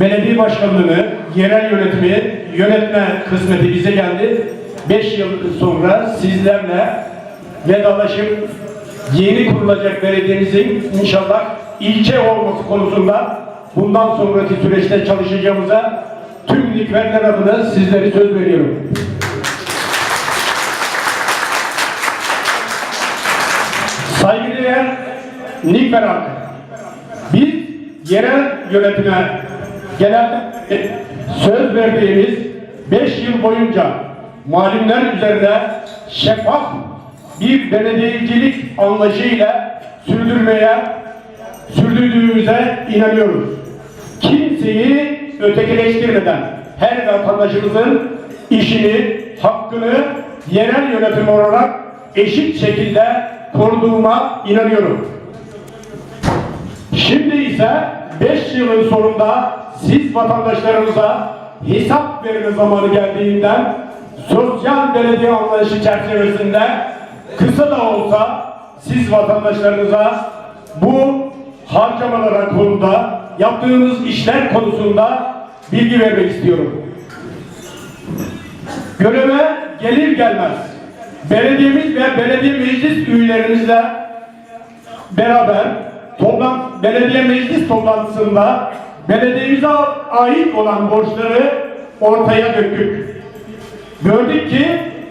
belediye başkanlığını, yerel yönetimi yönetme kısmeti bize geldi. 5 yıl sonra sizlerle vedalaşıp yeni kurulacak belediyemizin inşallah ilçe olması konusunda bundan sonraki süreçte çalışacağımıza tüm Nikverler adına sizlere söz veriyorum. Saygıdeğer Nikver halkı, biz yerel yönetime gelen söz verdiğimiz 5 yıl boyunca malimler üzerinde şeffaf bir belediyecilik anlayışıyla sürdürmeye, sürdürdüğümüze inanıyoruz. Kimseyi ötekileştirmeden her vatandaşımızın işini, hakkını yerel yönetim olarak eşit şekilde koruduğuma inanıyorum. Şimdi ise 5 yılın sonunda siz vatandaşlarımıza hesap verme zamanı geldiğinden sosyal belediye anlayışı çerçevesinde kısa da olsa siz vatandaşlarınıza bu harcamalara konuda yaptığınız işler konusunda bilgi vermek istiyorum. Göreve gelir gelmez belediyemiz ve belediye meclis üyelerimizle beraber toplantı, belediye meclis toplantısında belediyemize ait olan borçları ortaya döktük. Gördük ki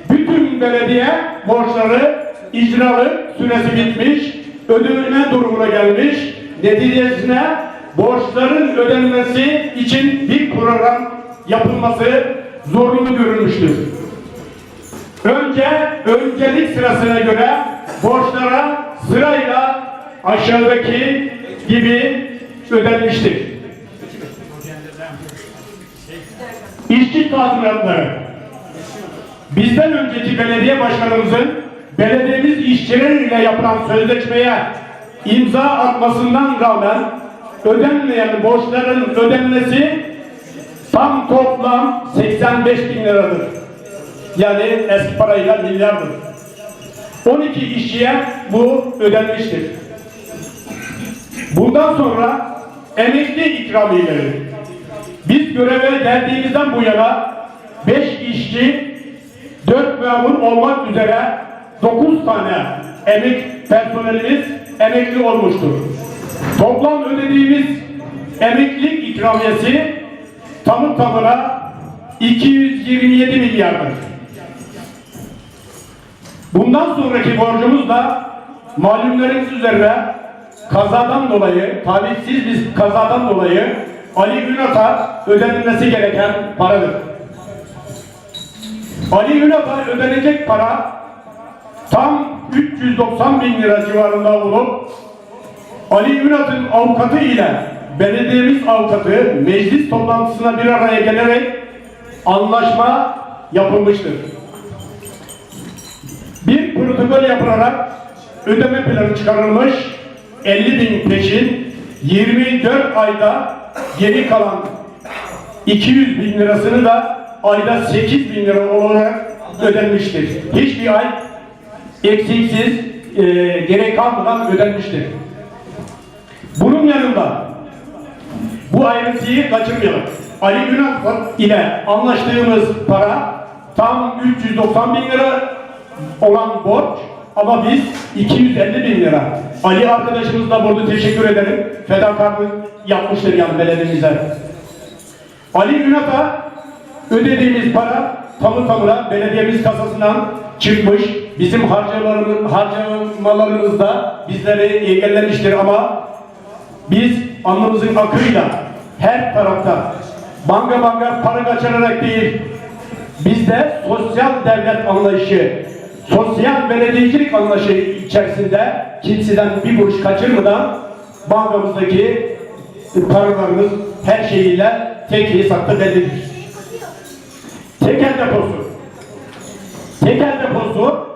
bütün belediye borçları icralık süresi bitmiş, ödeme durumuna gelmiş. Neticesinde borçların ödenmesi için bir program yapılması zorunlu görülmüştür. Önce öncelik sırasına göre borçlara sırayla aşağıdaki gibi ödenmiştir. İşçi tazminatları. Bizden önceki belediye başkanımızın belediyemiz işçileriyle yapılan sözleşmeye imza atmasından rağmen ödenmeyen borçların ödenmesi tam toplam 85 bin liradır. Yani eski parayla milyardır. 12 işçiye bu ödenmiştir. Bundan sonra emekli ikramiyeleri. Biz göreve geldiğimizden bu yana 5 işçi, 4 memur olmak üzere 9 tane emek personelimiz emekli olmuştur. Toplam ödediğimiz emeklilik ikramiyesi tamı tamına 227 milyardır. Bundan sonraki borcumuz da malumlarınız üzerine kazadan dolayı, talihsiz bir kazadan dolayı Ali Ünat'a ödenmesi gereken paradır. Ali Ünat'a ödenecek para tam 390 bin lira civarında olup Ali Ünat'ın avukatı ile belediyemiz avukatı meclis toplantısına bir araya gelerek anlaşma yapılmıştır. Bir protokol yapılarak ödeme planı çıkarılmış 50 bin peşin 24 ayda geri kalan 200 bin lirasını da ayda 8 bin lira olarak ödenmiştir. Hiçbir ay eksiksiz e, gerek kalmadan ödenmiştir. Bunun yanında bu ayrıntıyı kaçırmayalım. Ali Ünal ile anlaştığımız para tam 390 bin lira olan borç ama biz 250 bin lira. Ali arkadaşımız da burada teşekkür ederim. Fedakarlık yapmıştır yani belediyemize. Ali Ünat'a ödediğimiz para tamı tamına belediyemiz kasasından çıkmış. Bizim harcamalarımız, harcamalarımız da bizleri engellemiştir ama biz alnımızın akıyla her tarafta banka banka para kaçırarak değil, bizde sosyal devlet anlayışı, sosyal belediyecilik anlayışı içerisinde kimseden bir kuruş kaçırmadan bankamızdaki paralarımız her şeyiyle tek hesapta bellidir. Tekel deposu. Tekel deposu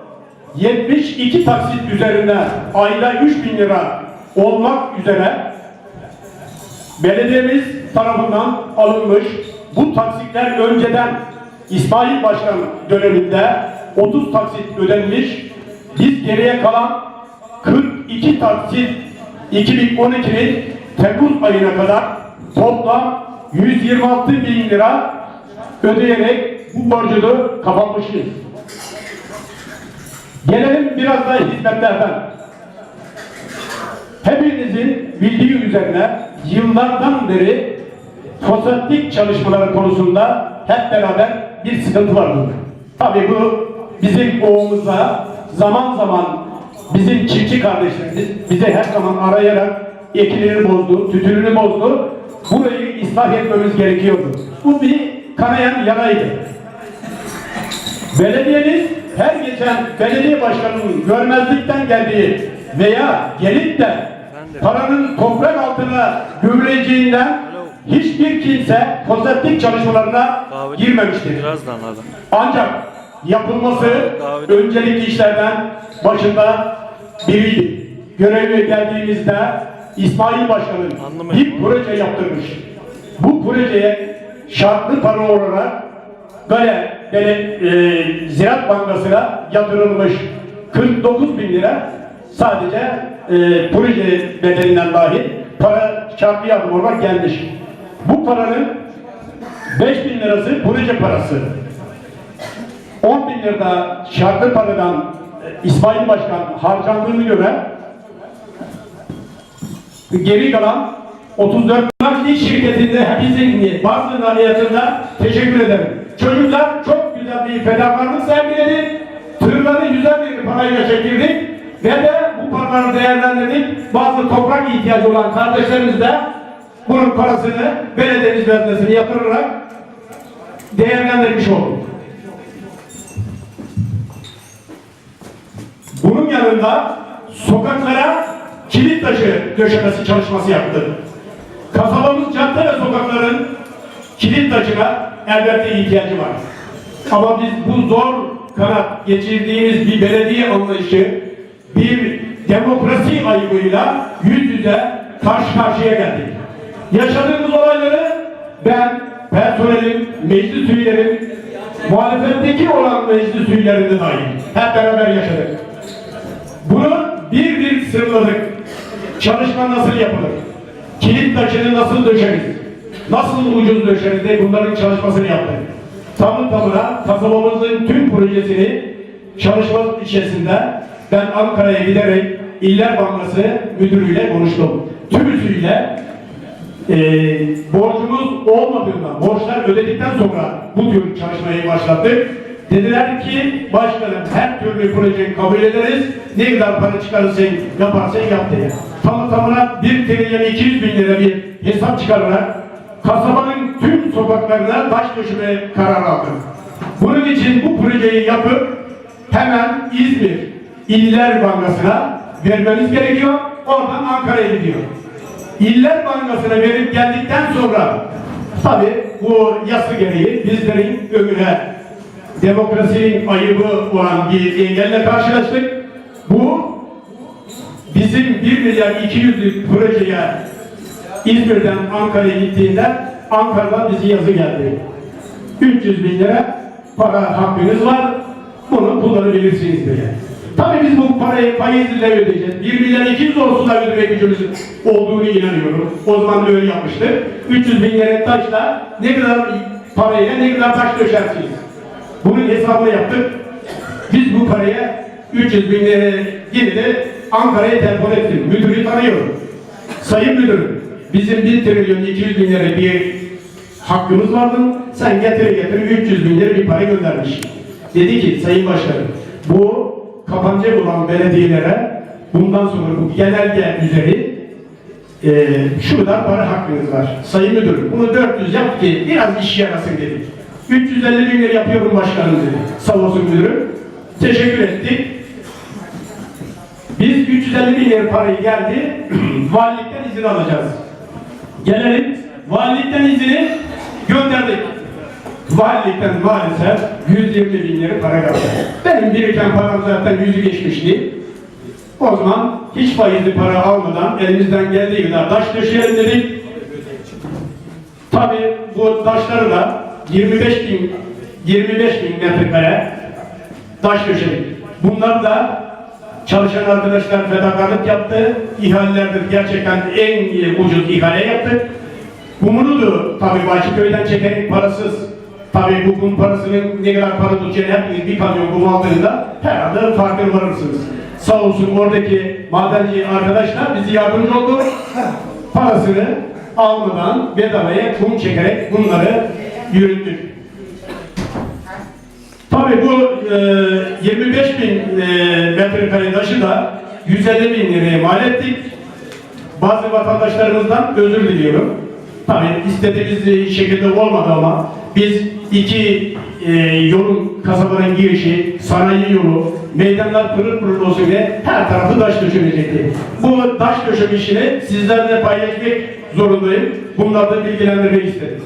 72 taksit üzerinde ayda 3 bin lira olmak üzere belediyemiz tarafından alınmış bu taksitler önceden İsmail Başkan döneminde 30 taksit ödenmiş. Biz geriye kalan 42 taksit 2012'nin Temmuz ayına kadar toplam 126 bin lira ödeyerek bu borcunu kapatmışız. Gelelim biraz da hizmetlerden. Hepinizin bildiği üzerine yıllardan beri foseptik çalışmaları konusunda hep beraber bir sıkıntı vardı. Tabii bu bizim oğlumuza zaman zaman bizim çiftçi kardeşlerimiz bize her zaman arayarak ekilerini bozdu, tütününü bozdu. Burayı ıslah etmemiz gerekiyordu. Bu bir kanayan yaraydı. Belediyeniz her geçen belediye başkanının görmezlikten geldiği veya gelip de paranın toprak altına gömüleceğinden hiçbir kimse foseptik çalışmalarına girmemiştir. Ancak yapılması öncelikli işlerden başında biriydi. Göreve geldiğimizde İsmail Başkan'ın bir proje yaptırmış. Bu projeye şartlı para olarak böyle, böyle e, Ziraat Bankası'na yatırılmış 49 bin lira sadece e, proje bedelinden dahil para şartlı yardım olarak gelmiş. Bu paranın 5 bin lirası proje parası. 10 bin lira şartlı paradan e, İsmail Başkan harcandığını göre geri kalan 34 nakli şirketinde hepimizin bazı nahiyetinde teşekkür ederim. Çocuklar çok güzel bir fedakarlık sergiledi. Tırları güzel bir parayla çektirdik ve de bu paraları değerlendirdik. Bazı toprak ihtiyacı olan kardeşlerimiz de bunun parasını belediyemiz veznesine yatırarak değerlendirmiş olduk. Bunun yanında sokaklara kilit taşı döşemesi çalışması yaptı. Kasabamız cadde ve sokakların kilit taşına elbette ihtiyacı var. Ama biz bu zor kanat geçirdiğimiz bir belediye anlayışı, bir demokrasi ayıbıyla yüz yüze karşı karşıya geldik. Yaşadığımız olayları ben personelim, meclis üyelerim, muhalefetteki olan meclis üyelerinde dahil hep beraber yaşadık. Bunu bir bir sırladık. Çalışma nasıl yapılır? Kilit taşını nasıl döşeriz? Nasıl ucuz döşeriz diye bunların çalışmasını yaptık. Tamı tamına kasabamızın tüm projesini çalışma içerisinde ben Ankara'ya giderek İller Bankası müdürüyle konuştum. Tümüsüyle e, borcumuz olmadığından, borçlar ödedikten sonra bu tür çalışmayı başlattık. Dediler ki başkanım her türlü projeyi kabul ederiz. Ne kadar para çıkarırsan yaparsan yap diye. Tamı tamına 1 trilyon 200 bin lira bir hesap çıkararak kasabanın tüm sokaklarına taş döşeme kararı aldık. Bunun için bu projeyi yapıp hemen İzmir İller Bankası'na vermemiz gerekiyor. Oradan Ankara'ya gidiyor. İller Bankası'na verip geldikten sonra tabi bu yasa gereği bizlerin önüne demokrasinin ayıbı olan bir engelle karşılaştık. Bu bizim 1 milyar 200'lük projeye İzmir'den Ankara'ya gittiğinde Ankara'dan bizi yazı geldi. 300 bin lira para hakkınız var. Bunu kullanabilirsiniz diye. Tabii biz bu parayı faizle ödeyeceğiz. 1 milyar 200 olsun da ödemek gücümüz olduğunu inanıyorum. O zaman öyle yapmıştık. 300 bin lira taşla ne kadar parayla ne kadar taş döşersiniz. Bunun hesabını yaptık. Biz bu paraya 300 bin lira yine de Ankara'ya telefon ettim. Müdürü tanıyorum. Sayın müdürüm, bizim 1 trilyon 200 bin lira bir hakkımız vardı. Sen getir getir 300 bin lira bir para göndermiş. Dedi ki Sayın Başkanım, bu kapanacak olan belediyelere bundan sonra bu genelge üzeri e, şu kadar para hakkınız var. Sayın Müdürüm, bunu 400 yap ki biraz iş yarasın dedik. 350 bin lira yapıyorum başkanım dedi. Sağ olsun müdürüm. Teşekkür ettik. Biz 350 bin lira parayı geldi, valilikten izin alacağız. Gelelim, valilikten izini gönderdik. Valilikten maalesef 120 bin lira para kaldı. Benim biriken param zaten yüzü geçmişti. O zaman hiç faizli para almadan elimizden geldiği kadar taş döşeyelim dedik. Tabii bu taşları da 25 bin 25 bin metrekare taş döşedik. Bunlar da çalışan arkadaşlar fedakarlık yaptı. İhalelerdir gerçekten en ucuz ihale yaptık. Kumunu da tabii Bahçeköy'den çekerek parasız. Tabii bu kum parasının ne kadar para tutacağını hepiniz bir kamyon kum aldığında herhalde farkına varırsınız. Sağ olsun oradaki madenci arkadaşlar bizi yardımcı oldu. Parasını almadan bedavaya kum çekerek bunları yürüttük. Tabii bu e, 25 bin e, metrekare taşı da 150 bin liraya mal ettik. Bazı vatandaşlarımızdan özür diliyorum. Tabii istediğimiz şekilde olmadı ama biz iki e, yolun kasabanın girişi, sanayi yolu, meydanlar pırıl pırıl olsun diye her tarafı taş döşenecekti. Bu taş döşeme işini sizlerle paylaşmak zorundayım. Bunlardan bilgilendirmek istedim.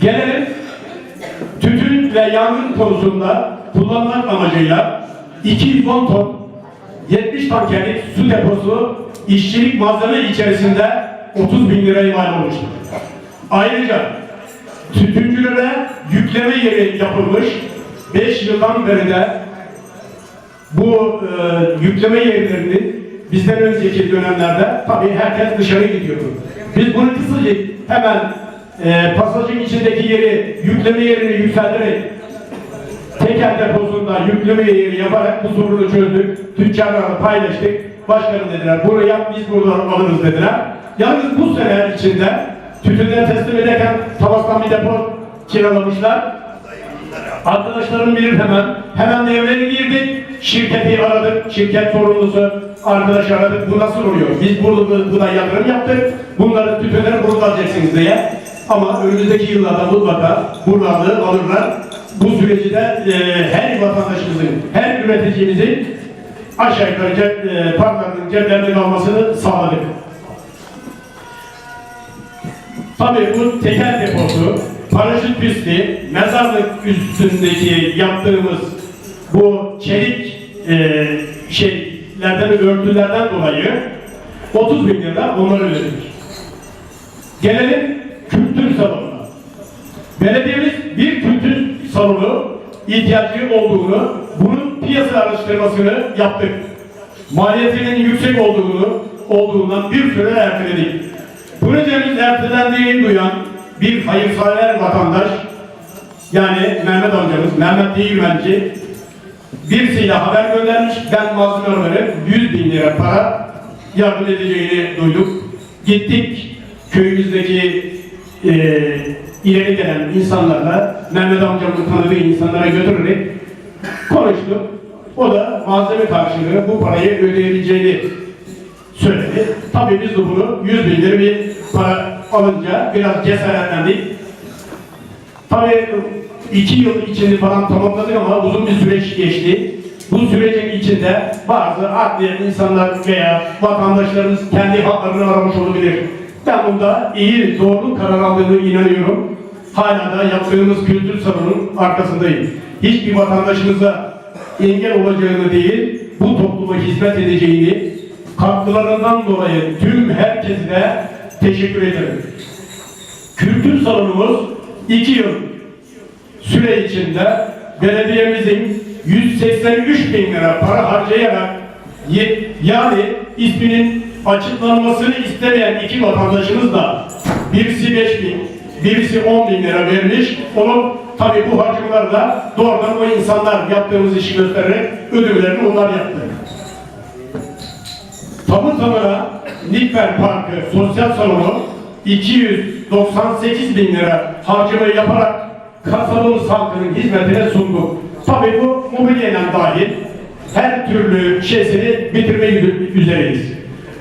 Gelelim tütün ve yangın konusunda kullanmak amacıyla 210 ton 70 tankerlik su deposu işçilik malzeme içerisinde 30 bin liraya mal olmuştur. Ayrıca tütüncülere yükleme yeri yapılmış 5 yıldan beri de bu e, yükleme yerlerini bizden önceki dönemlerde tabii herkes dışarı gidiyordu. Biz bunu kısaca hemen e, pasajın içindeki yeri, yükleme yerini yükselterek tekel deposunda yükleme yeri yaparak bu sorunu çözdük. Tüccarlarla paylaştık. Başkanım dediler, bunu yap biz buradan alırız dediler. Yalnız bu sene içinde tütünleri teslim ederken Tavas'tan bir depo kiralamışlar. Arkadaşlarım bilir hemen. Hemen devreye girdik. Şirketi aradık. Şirket sorumlusu arkadaş aradık. Bu nasıl oluyor? Biz burada buna yatırım yaptık. Bunları tütünleri burada alacaksınız diye. Ama önümüzdeki yıllarda mutlaka buraları alırlar. Bu süreci de e, her vatandaşımızın, her üreticimizin aşağı yukarı cep, e, paralarının ceplerinde kalmasını sağladık. Tabii bu teker deposu, paraşüt pisti, mezarlık üstündeki yaptığımız bu çelik e, şeylerden, örtülerden dolayı 30 bin lira onları ödedik. Gelelim. Belediyemiz bir kültür salonu ihtiyacı olduğunu, bunun piyasa araştırmasını yaptık. Maliyetinin yüksek olduğunu, olduğundan bir süre erteledik. Projemiz ertelendiğini duyan bir hayırsever vatandaş, yani Mehmet amcamız, Mehmet Değirmenci, birisiyle haber göndermiş, ben malzeme olarak 100 bin lira para yardım edeceğini duyduk. Gittik köyümüzdeki e, ileri gelen insanlarla, Mehmet amcamın tanıdığı insanlara götürerek konuştuk. O da malzeme karşılığı bu parayı ödeyebileceğini söyledi. Tabii biz de bunu 100 bin lira bir para alınca biraz cesaretlendik. Tabii iki yıl içinde falan tamamladık ama uzun bir süreç geçti. Bu sürecin içinde bazı adliye insanlar veya vatandaşlarımız kendi haklarını aramış olabilir. Ben bunda iyi, doğru karar aldığını inanıyorum. Hala da yaptığımız kültür salonunun arkasındayım. Hiçbir vatandaşımıza engel olacağını değil, bu topluma hizmet edeceğini, katkılarından dolayı tüm herkese teşekkür ederim. Kültür salonumuz iki yıl süre içinde belediyemizin 183 bin lira para harcayarak yani isminin açıklanmasını istemeyen iki vatandaşımız da birisi 5 bin, birisi 10 bin lira vermiş. Onu tabi bu harcamalarla doğrudan o insanlar yaptığımız işi göstererek ödüllerini onlar yaptı. Tamı tamına Nikber Parkı Sosyal Salonu 298 bin lira harcama yaparak kasabamız halkının hizmetine sunduk. Tabii bu mobilyeyle dahil her türlü şeysini bitirmek üzereyiz.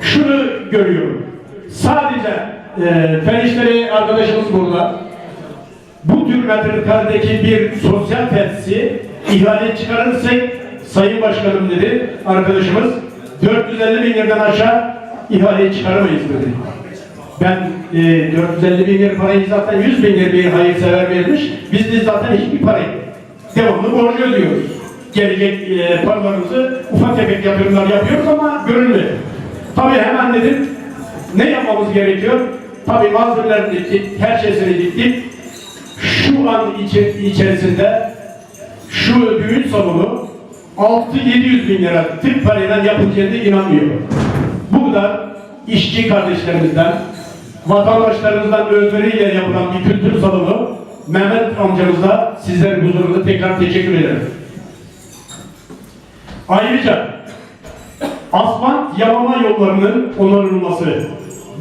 Şunu görüyorum. Sadece e, fen işleri arkadaşımız burada. Bu tür metrekaredeki bir sosyal tesisi ihale çıkarırsak Sayın Başkanım dedi arkadaşımız 450 bin liradan aşağı ihaleyi çıkaramayız dedi. Ben e, 450 bin lira parayı zaten 100 bin lira bir hayırsever vermiş. Biz de zaten hiçbir parayı devamlı borcu ödüyoruz. Gelecek e, paralarımızı ufak tefek yatırımlar yapıyoruz ama görünmüyor. Tabii hemen dedim ne yapmamız gerekiyor? Tabii malzemelerini diktik, her şeysini diktik. Şu an içi- içerisinde şu düğün salonu 6-700 bin lira tık parayla yapılacağına inanmıyorum. Bu kadar işçi kardeşlerimizden, vatandaşlarımızdan özveriyle yapılan bir kültür salonu Mehmet amcamıza sizlerin huzurunda tekrar teşekkür ederim. Ayrıca asfalt yamama yollarının onarılması.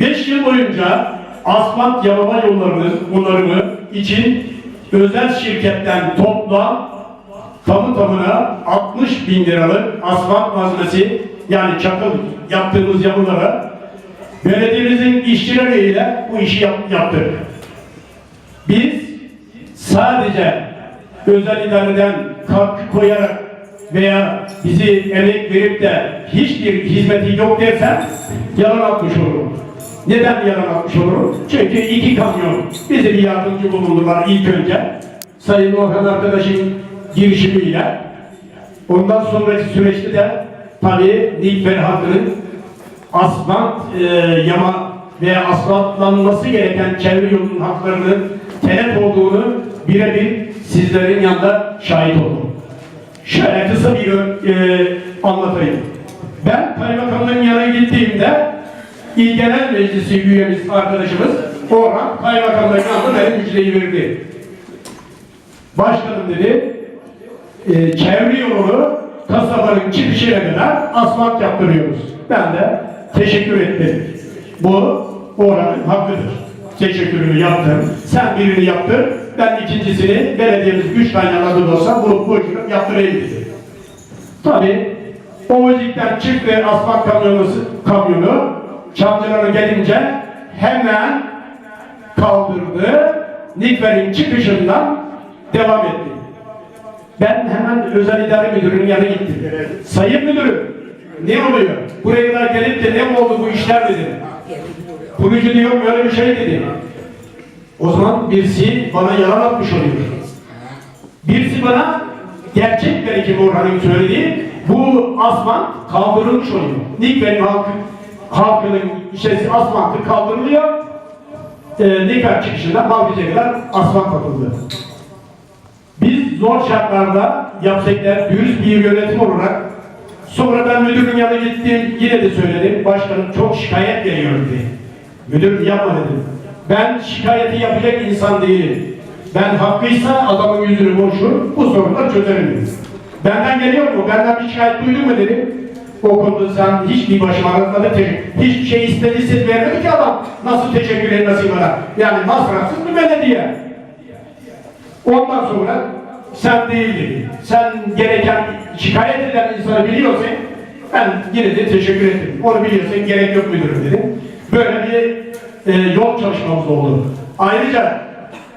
5 yıl boyunca asfalt yamama yollarının onarımı için özel şirketten toplam tamı tamına 60 bin liralık asfalt malzemesi yani çakıl yaptığımız yapılara belediyemizin işçileriyle bu işi yap- yaptık. Biz sadece özel idareden katkı koyarak veya bizi emek verip de hiçbir hizmeti yok dersen yalan atmış olurum. Neden yalan atmış olurum? Çünkü iki kamyon bize bir yardımcı bulundular ilk önce. Sayın Orhan arkadaşın girişimiyle. Ondan sonraki süreçte de tabii Nilfer halkının asfalt e, yama veya asfaltlanması gereken çevre yolunun haklarının telef olduğunu birebir sizlerin yanında şahit oldum. Şöyle kısa bir e, anlatayım. Ben kaymakamlığın yanına gittiğimde İl Genel Meclisi üyemiz arkadaşımız Orhan kaymakamlığın yanında benim müjdeyi verdi. Başkanım dedi, e, çevre yolunu kasabanın çıkışına kadar asfalt yaptırıyoruz. Ben de teşekkür ettim. Bu oranın hakkıdır. Teşekkürümü yaptım. Sen birini yaptır. Ben ikincisini belediyemiz güç kaynakları da olsa bulup bu işi yaptırayım dedi. Tabii o müzikten çıktı asfalt kamyonu, kamyonu Çamlıca'na gelince hemen kaldırdı. Nikver'in çıkışından devam etti. Ben hemen özel idare müdürünün yanına gittim. Sayın müdürüm, ne oluyor? Buraya kadar gelip de ne oldu bu işler dedim. Kurucu diyor böyle bir şey dedi. O zaman birisi bana yalan atmış oluyor. Birisi bana gerçek belki Orhan'ın söylediği bu asfalt kaldırılmış oluyor. Nikbe'nin halkı, halkının şeysi asfaltı kaldırılıyor. E, Nikber çıkışında Balgıcı'ya kadar asfalt atıldı. Biz zor şartlarda yapsekler dürüst bir yönetim olarak sonra ben müdürün yanına gittim yine de söyledim başkanım çok şikayet geliyor dedi. Müdür yapma dedim. Ben şikayeti yapacak insan değilim. Ben hakkıysa adamın yüzünü boşur bu sorunları çözerim dedim. Benden geliyor mu? Benden bir şikayet duydun mu dedim. O konuda sen hiçbir başıma arasında hiçbir şey istediyse vermedi ki adam. Nasıl teşekkür etmesin bana? Yani masrafsız bir belediye. Ondan sonra sen değil dedi. Sen gereken şikayet eden insanı biliyorsun. Ben yine de teşekkür ettim. Onu biliyorsun gerek yok müdürüm dedi. Böyle bir e, yol çalışmamız oldu. Ayrıca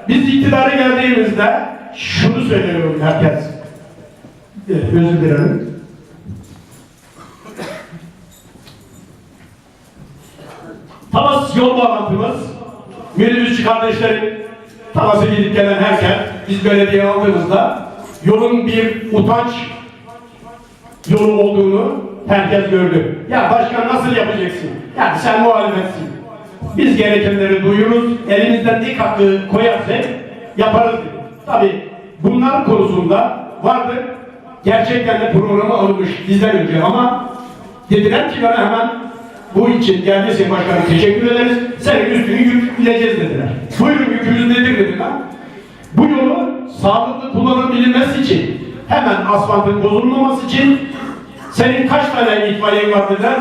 biz iktidara geldiğimizde şunu söylüyorum herkes. E, özür dilerim. Talas yol bağlantımız, minibüsçü kardeşlerim, Talas'a gidip gelen herkes, biz belediye aldığımızda yolun bir utanç yolu olduğunu herkes gördü. Ya başkan nasıl yapacaksın? Ya sen muhalefetsin. Biz gerekenleri duyuruz, elimizden ne katkı koyarsak yaparız. Tabi bunlar konusunda vardı. Gerçekten de programı alınmış bizden önce ama dediler ki bana hemen bu için geldiyse başkanım teşekkür ederiz. Senin üstünü yük bileceğiz dediler. Buyurun yükümüz nedir dediler. Bu yolu sağlıklı kullanabilmesi için hemen asfaltın bozulmaması için senin kaç tane itfaiyen var dediler?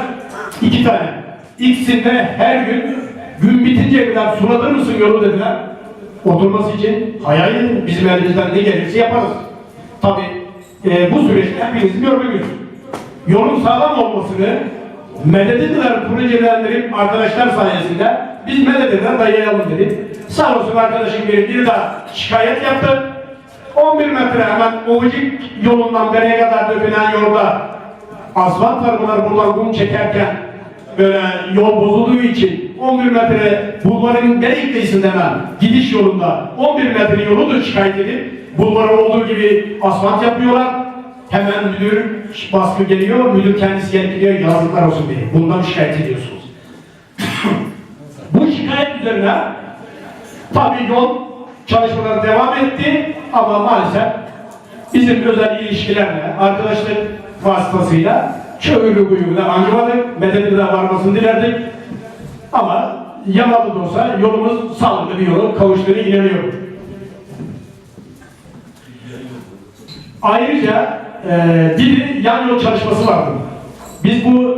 İki tane. İkisinde her gün gün bitinceye kadar sulatır mısın yolu dediler. Oturması için hayal. Bizim elimizden ne gelirse yaparız. Tabi e, bu süreçte hepiniz gördünüz. Yolun sağlam olmasını medediler projelendirip arkadaşlar sayesinde biz medediler dayayalım dedik. Sağ olsun arkadaşım biri bir daha şikayet yaptı. 11 metre hemen Ovacık yolundan nereye kadar dökülen yolda asfalt arabalar buradan kum çekerken böyle yol bozulduğu için 11 metre bulvarın Beylikdüzü'nde hemen gidiş yolunda 11 metre yolu da şikayet edip bulvara olduğu gibi asfalt yapıyorlar. Hemen müdür baskı geliyor, müdür kendisi gelip gidiyor yazıklar olsun diye. Bundan şikayet ediyorsunuz. Bu şikayet üzerine tabii yol çalışmaları devam etti ama maalesef bizim özel ilişkilerle, arkadaşlık vasıtasıyla köylü kuyumda ancamadık, medeni de varmasını dilerdik. Ama yamalı da olsa yolumuz sağlıklı bir yola kavuştuğunu inanıyorum. Ayrıca e, bir de yan yol çalışması vardı. Biz bu